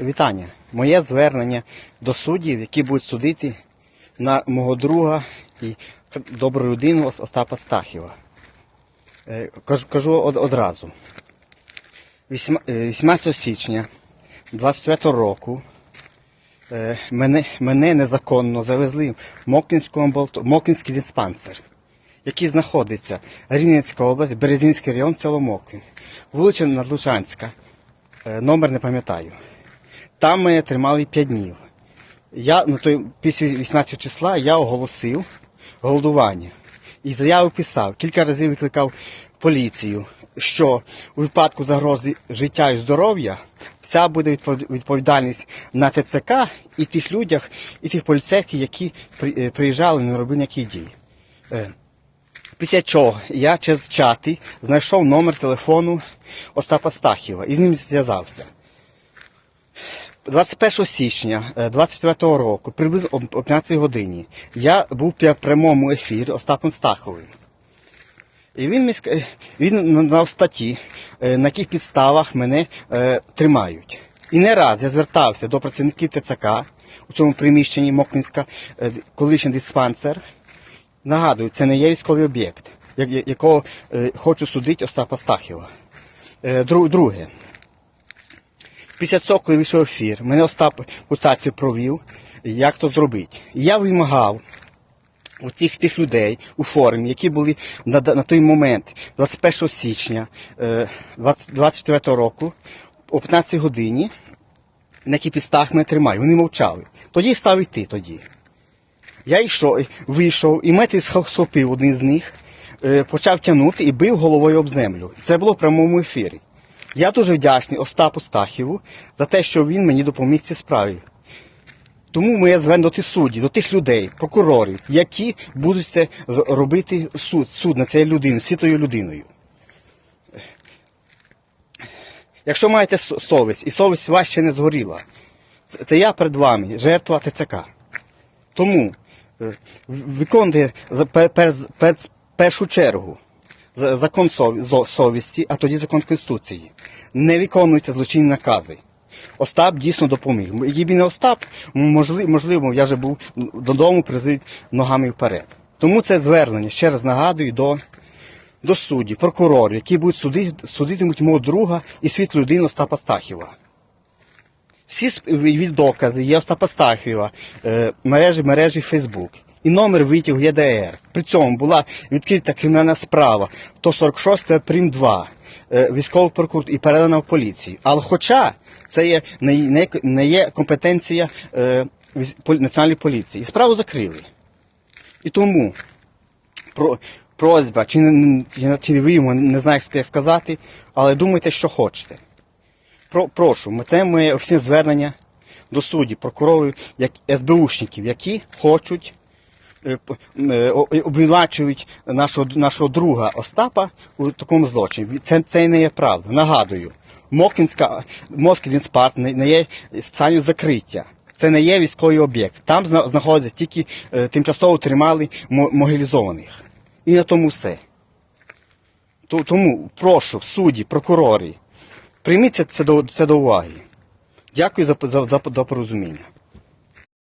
Вітання. Моє звернення до суддів, які будуть судити на мого друга і добру людину Остапа Стахіва. Е, Кажу, одразу. Е, 18 січня 24 року е, мене, мене незаконно завезли в Мокінський диспансер, який знаходиться Рівненська область, Березінський район, село Мокін, вулиця Надлучанська, е, номер не пам'ятаю. Там мене тримали 5 днів. Я на той після 18 числа я оголосив голодування. І заяву писав, кілька разів викликав поліцію, що у випадку загрози життя і здоров'я вся буде відповідальність на ТЦК і тих людях, і тих поліцейських, які е, приїжджали, не робили ніяких дій. Е, Після чого я через чати знайшов номер телефону Остапа Стахіва і з ним зв'язався. 21 січня е, 24 року, приблизно об 15 годині, я був в прямому ефірі Остапом Стаховим. І він, він надав статті, е, на яких підставах мене е, тримають. І не раз я звертався до працівників ТЦК у цьому приміщенні Мокнинська, е, колишній диспансер. Нагадую, це не є військовий об'єкт, якого е, хочу судити Остапа Стахіва. Е, друге. Після цього, коли вийшов ефір, мене Остап консультацію провів, як то зробити. Я вимагав у цих тих людей у формі, які були на, на той момент, 21 січня е, 20 24 року, о 15 годині, на якій підставах мене тримають. Вони мовчали. Тоді став йти тоді. Я йшов, вийшов, і метр схопив один з них, е, почав тягнути і бив головою об землю. Це було в прямому ефірі. Я дуже вдячний Остапу Стахіву за те, що він мені допоміг цій справі. Тому моє звернення до тих суддів, до тих людей, прокурорів, які будуть це робити суд, суд над цією людиною, світою людиною. Якщо маєте совість, і совість ваша ще не згоріла, це, я перед вами, жертва ТЦК. Тому е, виконуйте першу чергу закон совісті, а тоді закон Конституції. Не виконуйте злочинні накази. Остап дійсно допоміг. Якби не Остап, можливо, я вже був додому призив ногами вперед. Тому це звернення, ще раз нагадую, до, до суддів, прокурорів, які будуть судити, судитимуть мого друга і світ людини Остапа Стахіва. Всі докази є Остапа Стахіва, е, мережі, мережі Фейсбук. І номер витягу ЄДР. При цьому була відкрита кримінальна справа 146 прим 2 е, військовий прокурор і передана в поліцію. Але хоча це є, не, є компетенція е, національної поліції. І справу закрили. І тому про, просьба, чи не, чи ви йому не знаю, як сказати, але думайте, що хочете. Про, прошу, це моє офіційне звернення до суддів, прокурорів, як СБУшників, які хочуть обвинувачують нашого, нашого друга Остапа у такому злочині. Це, це не є правда. Нагадую, Мокінська, Москін спас не, не є стані закриття. Це не є військовий об'єкт. Там знаходяться тільки е, тимчасово тримали мо- могилізованих. І на тому все. Тому прошу, судді, прокурори, прийміть це, до, це до уваги. Дякую за, за, за, за порозуміння.